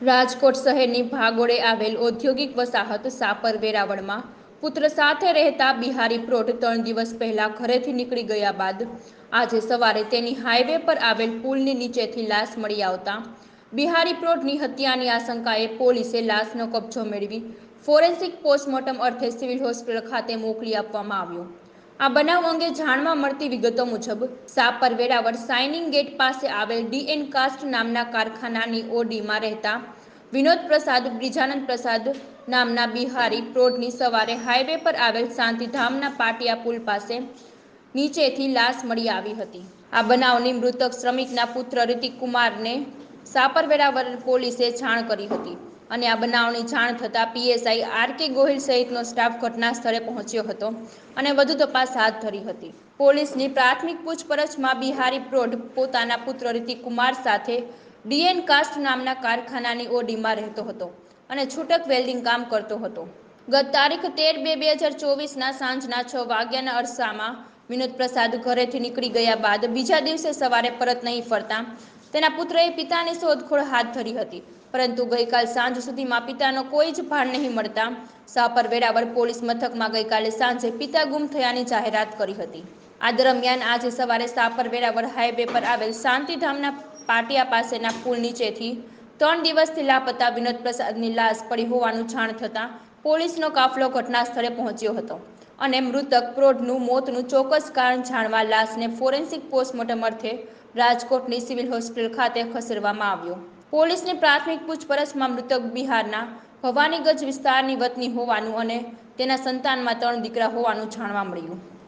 રાજકોટ શહેરની ભાગોળે આવેલ ઔદ્યોગિક વસાહત સાપર વેરાવળમાં પુત્ર સાથે રહેતા બિહારી પ્રોઢ ત્રણ દિવસ પહેલા ઘરેથી નીકળી ગયા બાદ આજે સવારે તેની હાઈવે પર આવેલ પુલની નીચેથી લાશ મળી આવતા બિહારી પ્રોઢની હત્યાની આશંકાએ પોલીસે લાશનો કબજો મેળવી ફોરેન્સિક પોસ્ટમોર્ટમ અર્થે સિવિલ હોસ્પિટલ ખાતે મોકલી આપવામાં આવ્યો. આ બનાવ અંગે જાણવા મળતી વિગતો મુજબ સાપર વેરાવળ સાઇનિંગ ગેટ પાસે આવેલ ડીએન કાસ્ટ નામના કારખાનાની ઓડીમાં રહેતા વિનોદ પ્રસાદ, બ્રિજાનંદ પ્રસાદ નામના બિહારી પ્રોડની સવારે હાઈવે પર આવેલ શાંતિધામના પાટિયા પુલ પાસે નીચેથી લાશ મળી આવી હતી. આ બનાવની મૃતક શ્રમિકના પુત્ર રિતિક કુમારને સાપર વેરાવળ પોલીસે જાણ કરી હતી અને આ બનાવની જાણ થતાં પીએસઆઈ આર કે ગોહિલ સહિતનો સ્ટાફ ઘટના સ્થળે પહોંચ્યો હતો અને વધુ તપાસ હાથ ધરી હતી. પોલીસની પ્રાથમિક પૂછપરછમાં બિહારી પ્રૌઢ પોતાના પુત્ર રિતિક કુમાર સાથે ડીએન કાસ્ટ નામના કારખાનાની ઓડીમાં રહેતો હતો અને છૂટક વેલ્ડિંગ કામ કરતો હતો. ગત તારીખ તેર બે બે હજાર ચોવીસના સાંજના છ વાગ્યાના અરસામાં વિનોદ પ્રસાદ ઘરેથી નીકળી ગયા બાદ બીજા દિવસે સવારે પરત નહીં ફરતા તેના પુત્રએ પિતાની શોધખોળ હાથ ધરી હતી. પરંતુ ગઈકાલ સાંજ સુધીમાં પિતાનો કોઈ જ ભાર નહીં મળતા સાપર વેરાવળ પોલીસ મથકમાં ગઈકાલે સાંજે પિતા ગુમ થયાની જાહેરાત કરી હતી. આ દરમિયાન આજે સવારે સાપર વેરાવળ હાઈવે પર આવેલ શાંતિધામના પાટિયા પાસેના પુલ નીચેથી ત્રણ દિવસથી લાપતા વિનોદ પ્રસાદની લાશ પડી હોવાનું જાણ થતાં પોલીસનો કાફલો ઘટના સ્થળે પહોંચ્યો હતો અને મૃતક પ્રૌઢનું મોતનું ચોક્કસ કારણ જાણવા લાશને ફોરેન્સિક પોસ્ટમોર્ટમ અર્થે રાજકોટની સિવિલ હોસ્પિટલ ખાતે ખસેડવામાં આવ્યો. પોલીસની પ્રાથમિક પૂછપરછમાં મૃતક બિહારના ભવાનીગંજ વિસ્તારની વતની હોવાનું અને તેના સંતાનમાં ત્રણ દીકરા હોવાનું જાણવા મળ્યું.